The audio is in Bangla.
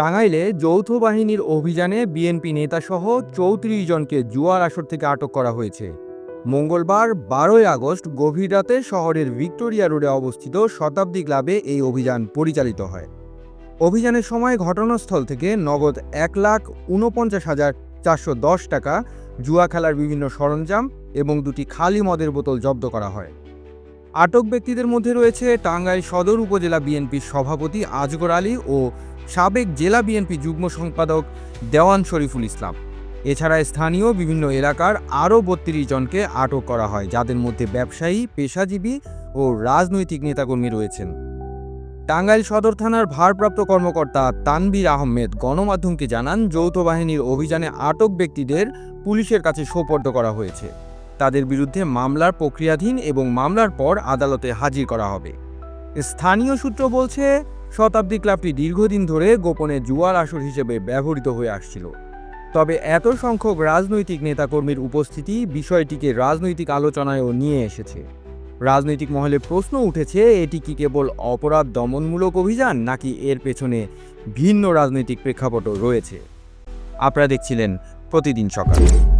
টাঙ্গাইলে যৌথ বাহিনীর অভিযানে বিএনপি নেতাসহ চৌত্রিশ জনকে জুয়ার আসর থেকে আটক করা হয়েছে। মঙ্গলবার বারোই আগস্ট গভীর রাতে শহরের ভিক্টোরিয়া রোডে অবস্থিত শতাব্দী ক্লাবে এই অভিযান পরিচালিত হয়। অভিযানের সময় ঘটনাস্থল থেকে নগদ এক লাখ উনপঞ্চাশ হাজার চারশো দশ টাকা, জুয়া খেলার বিভিন্ন সরঞ্জাম এবং দুটি খালি মদের বোতল জব্দ করা হয়। আটক ব্যক্তিদের মধ্যে রয়েছে টাঙ্গাইল সদর উপজেলা বিএনপির সভাপতি আজগর আলী ও সাবেক জেলা বিএনপি যুগ্ম সম্পাদক দেওয়ান শরীফুল ইসলাম। এছাড়া স্থানীয় বিভিন্ন এলাকার আরও বত্রিশ জনকে আটক করা হয়, যাদের মধ্যে ব্যবসায়ী, পেশাজীবী ও রাজনৈতিক নেতাকর্মী রয়েছেন। টাঙ্গাইল সদর থানার ভারপ্রাপ্ত কর্মকর্তা তানবীর আহমেদ গণমাধ্যমকে জানান, যৌথ বাহিনীর অভিযানে আটক ব্যক্তিদের পুলিশের কাছে সোপর্দ করা হয়েছে। তাদের বিরুদ্ধে মামলার প্রক্রিয়াধীন এবং মামলার পর আদালতে হাজির করা হবে। স্থানীয় সূত্র বলছে শতাব্দী ক্লাবটি দীর্ঘদিন ধরে গোপনে জুয়ার আসর হিসেবে ব্যবহৃত হয়ে আসছিল। তবে এত সংখ্যক রাজনৈতিক নেতাকর্মীর উপস্থিতি বিষয়টিকে রাজনৈতিক আলোচনায়ও নিয়ে এসেছে। রাজনৈতিক মহলে প্রশ্ন উঠেছে, এটি কি কেবল অপরাধ দমনমূলক অভিযান, নাকি এর পেছনে ভিন্ন রাজনৈতিক প্রেক্ষাপটও রয়েছে? আপনারা দেখছিলেন প্রতিদিন সকাল।